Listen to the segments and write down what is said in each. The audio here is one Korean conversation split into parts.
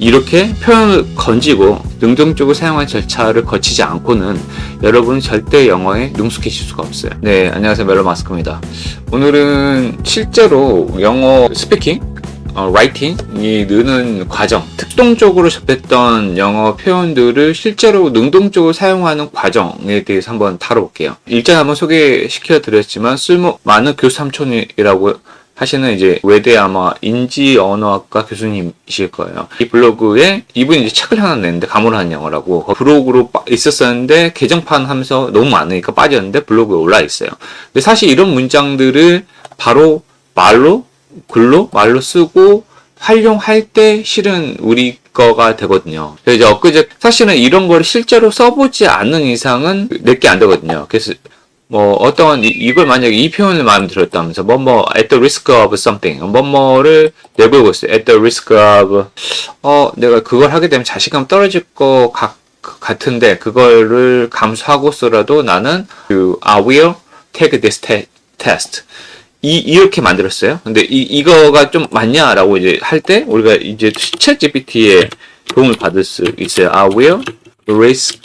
이렇게 표현을 건지고 능동적으로 사용할 절차를 거치지 않고는 여러분은 절대 영어에 능숙해질 수가 없어요. 네, 안녕하세요. 멜로 마스크입니다. 오늘은 실제로 영어 스피킹, 어, 라이팅이 느는 과정, 특동적으로 접했던 영어 표현들을 실제로 능동적으로 사용하는 과정에 대해서 한번 다뤄볼게요. 일전에 한번 소개시켜 드렸지만 쓸모 많은 교수 삼촌이라고 하시는 이제 외대 아마 인지 언어학과 교수님이실 거예요. 이 블로그에 이분이 이제 책을 하나 냈는데 가물한 영어라고 그 브로그로 빠- 있었었는데 개정판 하면서 너무 많으니까 빠졌는데 블로그에 올라 있어요. 근데 사실 이런 문장들을 바로 말로 글로 말로 쓰고 활용할 때 실은 우리 거가 되거든요. 그래서 이제 엊그제 사실은 이런 걸 실제로 써보지 않는 이상은 내게 안 되거든요. 그래서 뭐 어떤 이- 이걸 만약에 이 표현을 마음에 들었다면서 뭐뭐 at the risk of something 뭐뭐를 내걸고 있어요. at the risk of 어 내가 그걸 하게 되면 자신감 떨어질 것 같, 같은데 그거를 감수하고서라도 나는 그 I will take this te- test 이 이렇게 만들었어요. 근데 이 이거가 좀 맞냐라고 이제 할 때 우리가 이제 챗 GPT의 도움을 받을 수 있어요. I will risk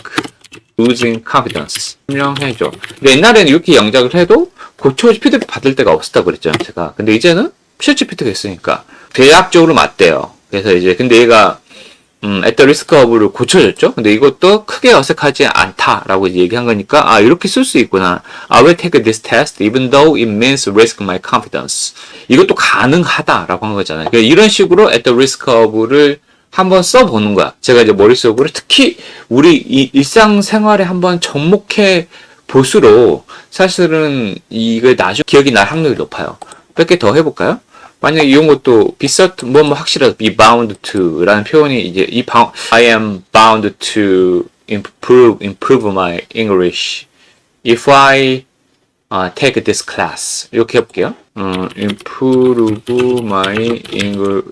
losing confidence. 설명해줘. 근데 옛날에는 이렇게 영작을 해도 고쳐 피드백 받을 데가 없었다고 그랬잖아요, 제가. 근데 이제는 챗 GPT가 있으니까 대략적으로 맞대요. 그래서 이제 근데 얘가 음, the risk of를 고쳐줬죠. 근데 이것도 크게 어색하지 않다라고 얘기한 거니까 아 이렇게 쓸 수 있구나. I will take this test even though it means risk my confidence. 이것도 가능하다라고 한 거잖아요. 그러니까 이런 식으로 the risk of를 한번 써보는 거야. 제가 이제 머릿속으로 특히 우리 이 일상생활에 한번 접목해 볼수록 사실은 이거 나중 기억이 날 확률이 높아요. 몇 개 더 해볼까요? 만약 이런 것도 be certain 뭐뭐 확실하다 be bound to라는 표현이 이제 이 bound, I am bound to improve improve my English if I uh, take this class 이렇게 해볼게요. 어, improve my English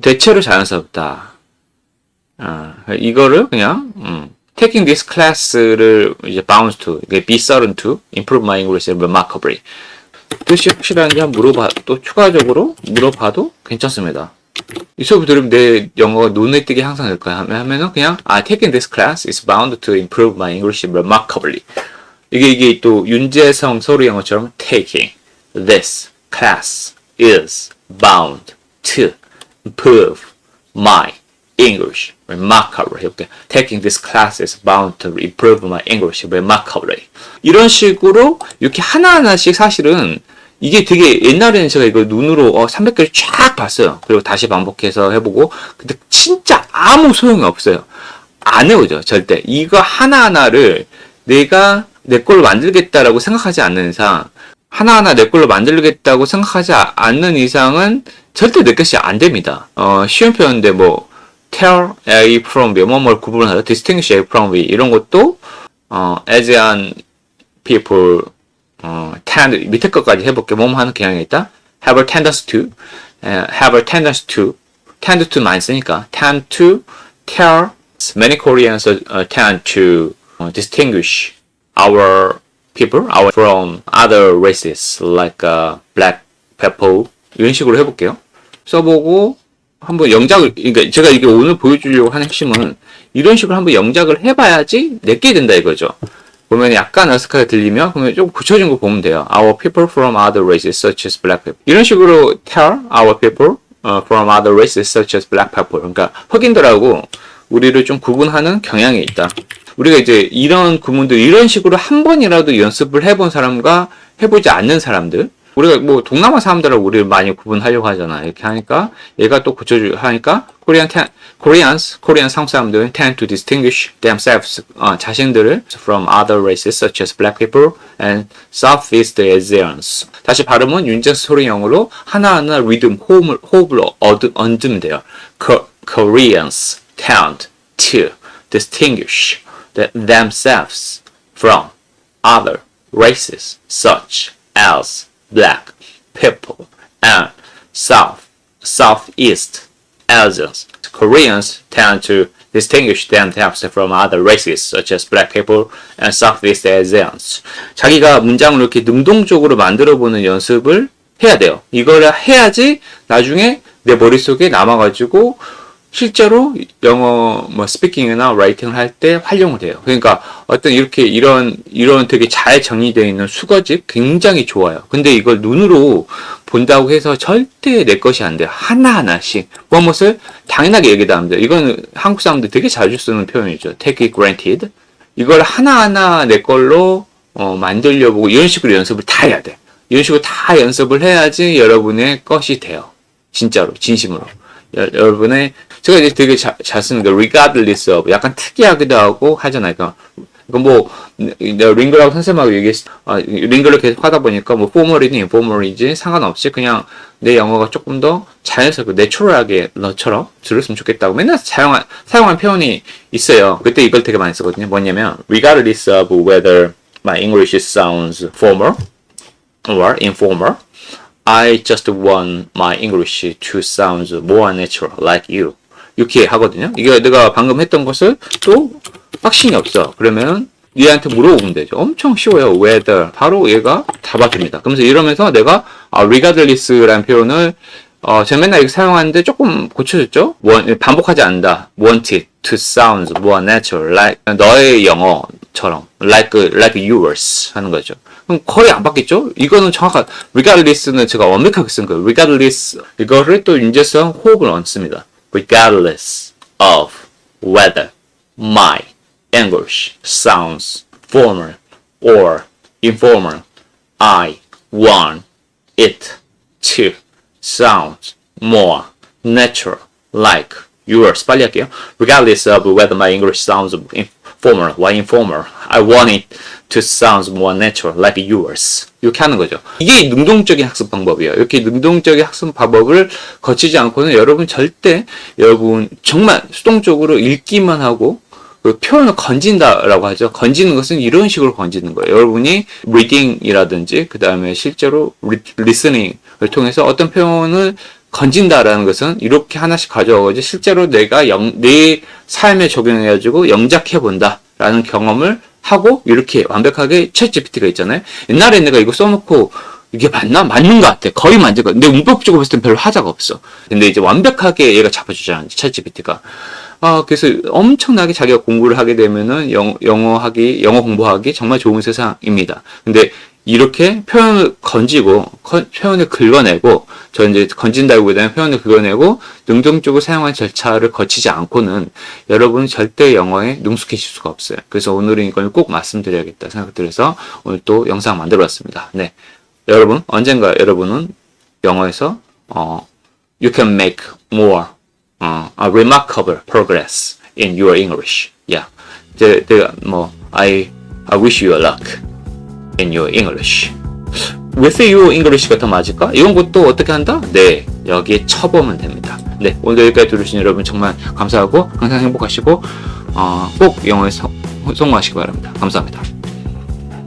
대체로 자연스럽다. 아, 이거를 그냥 음, taking this class를 이제 bound to, 이게 be certain to improve my English remarkably. 뜻이 확실한지 한번 물어봐, 또 추가적으로 물어봐도 괜찮습니다. 이 수업 들으면 내 영어가 눈에 띄게 항상 될 거야. 하면은 그냥, 아, taking this class is bound to improve my English remarkably. 이게, 이게 또 윤재성 서류 영어처럼 taking this class is bound to improve my English remarkably. 이렇게 taking this class is bound to improve my English remarkably. 이런 식으로 이렇게 하나하나씩 사실은 이게 되게 옛날에는 제가 이거 눈으로 어, 300개를 쫙 봤어요. 그리고 다시 반복해서 해보고 근데 진짜 아무 소용이 없어요. 안 해오죠 절대. 이거 하나하나를 내가 내 걸로 만들겠다라고 생각하지 않는 이상 하나하나 내 걸로 만들겠다고 생각하지 아- 않는 이상은 절대 내 것이 안 됩니다. 어, 쉬운 표현인데 뭐 tell A from B, 뭐뭘 구분하다, distinguish A from B 이런 것도 어, as an people 어, tend 밑에 것까지 해볼게. 뭐뭐 하는 경향이 있다. have a tendency to, 에, have a tendency to, tend to 많이 쓰니까 tend to tell many Koreans uh, tend to uh, distinguish our people, our from other races like uh, black people 이런 식으로 해볼게요. 써보고 한번 영작을 그러니까 제가 이게 오늘 보여주려고 하는 핵심은 이런 식으로 한번 영작을 해봐야지 내게 된다 이거죠. 보면 약간 어색하게 들리면 그러면 좀 고쳐진 거 보면 돼요. Our people from other races such as black people. 이런 식으로 tell our people uh, from other races such as black people. 그러니까 흑인들하고 우리를 좀 구분하는 경향이 있다. 우리가 이제 이런 구문들 이런 식으로 한 번이라도 연습을 해본 사람과 해보지 않는 사람들 우리가 뭐 동남아 사람들하고 우리를 많이 구분하려고 하잖아. 이렇게 하니까 얘가 또 고쳐주 하니까 Korean ten, Koreans, Korean 상사람들은 tend to distinguish themselves 어, 자신들을 from other races such as black people and Southeast Asians. 다시 발음은 윤정수 소리 영어로 하나하나 리듬 호흡을 호흡을 얻, 얹으면 돼요. Co- Koreans tend to distinguish themselves from other races such as black people and south southeast Asians. Koreans tend to distinguish themselves from other races such as black people and southeast Asians. 자기가 문장을 이렇게 능동적으로 만들어 보는 연습을 해야 돼요. 이걸 해야지 나중에 내 머릿속에 남아가지고 실제로 영어 뭐 스피킹이나 라이팅을 할 때 활용을 돼요. 그러니까 어떤 이렇게 이런 이런 되게 잘 정리되어 있는 수거집 굉장히 좋아요. 근데 이걸 눈으로 본다고 해서 절대 내 것이 안 돼요. 하나하나씩 무엇을 당연하게 얘기도 합니다. 이거는 한국 사람들 되게 자주 쓰는 표현이죠. take it granted. 이걸 하나하나 내 걸로 어, 만들려고 이런 식으로 연습을 다 해야 돼. 이런 식으로 다 연습을 해야지 여러분의 것이 돼요. 진짜로, 진심으로. 여, 여러분의, 제가 이제 되게 자, 잘 쓰는 게 regardless of, 약간 특이하기도 하고 하잖아요. 그러니까, 그 뭐, 링글하고 선생님하고 얘기했, 아, 링글을 계속 하다 보니까 뭐, formal이든 informal이지 상관없이 그냥 내 영어가 조금 더 자연스럽게, 내추럴하게 너처럼 들었으면 좋겠다고 맨날 사용한, 사용한 표현이 있어요. 그때 이걸 되게 많이 쓰거든요. 뭐냐면, regardless of whether my English sounds formal or informal, I just want my English to sound more natural like you. 이렇게 하거든요. 이게 내가 방금 했던 것을 또 확신이 없어. 그러면 얘한테 물어보면 되죠. 엄청 쉬워요. whether. 바로 얘가 답아줍니다. 그러면서 이러면서 내가 아, regardless라는 표현을 어, 제가 맨날 이렇게 사용하는데 조금 고쳐졌죠? 원- 반복하지 않는다. want it to sound more natural like 너의 영어처럼 like like yours 하는 거죠. 그럼 거의 안 바뀌죠? 이거는 정확한 regardless는 제가 완벽하게 쓴 거예요. regardless 이거를 또 윤재성 호흡을 얹습니다. regardless of whether my English sounds formal or informal, I want it to sound more natural like yours. 빨리 할게요. Regardless of whether my English sounds informal or informal, I want it to sound more natural like yours. 이렇게 하는 거죠. 이게 능동적인 학습 방법이에요. 이렇게 능동적인 학습 방법을 거치지 않고는 여러분 절대 여러분 정말 수동적으로 읽기만 하고 그 표현을 건진다라고 하죠. 건지는 것은 이런 식으로 건지는 거예요. 여러분이 reading이라든지 그 다음에 실제로 리, listening을 통해서 어떤 표현을 건진다라는 것은 이렇게 하나씩 가져와가지고 실제로 내가 영, 내 삶에 적용해가지고 영작해 본다라는 경험을 하고 이렇게 완벽하게 챗 GPT가 있잖아요. 옛날에 내가 이거 써놓고 이게 맞나? 맞는 것 같아. 거의 맞는 것 같아. 근데 문법적으로 봤을 땐 별로 하자가 없어. 근데 이제 완벽하게 얘가 잡아주잖아. 챗 GPT가. 아, 그래서 엄청나게 자기가 공부를 하게 되면은 영, 영어 하기, 영어 공부하기 정말 좋은 세상입니다. 근데 이렇게 표현을 건지고, 컨- 표현을 긁어내고, 저 이제 건진다기보다는 표현을 긁어내고, 능동적으로 사용한 절차를 거치지 않고는 여러분 절대 영어에 능숙해질 수가 없어요. 그래서 오늘은 이걸 꼭 말씀드려야겠다 생각 들어서 오늘 또 영상 만들어 봤습니다. 네. 여러분, 언젠가 여러분은 영어에서, 어, you can make more 어, a remarkable progress in your English. Yeah. 제, 내가 뭐 I I wish you luck in your English. With you English가 더 맞을까? 이런 것도 어떻게 한다? 네, 여기에 쳐보면 됩니다. 네, 오늘 여기까지 들으신 여러분 정말 감사하고 항상 행복하시고 어, 꼭 영어에 성- 성공하시기 바랍니다. 감사합니다.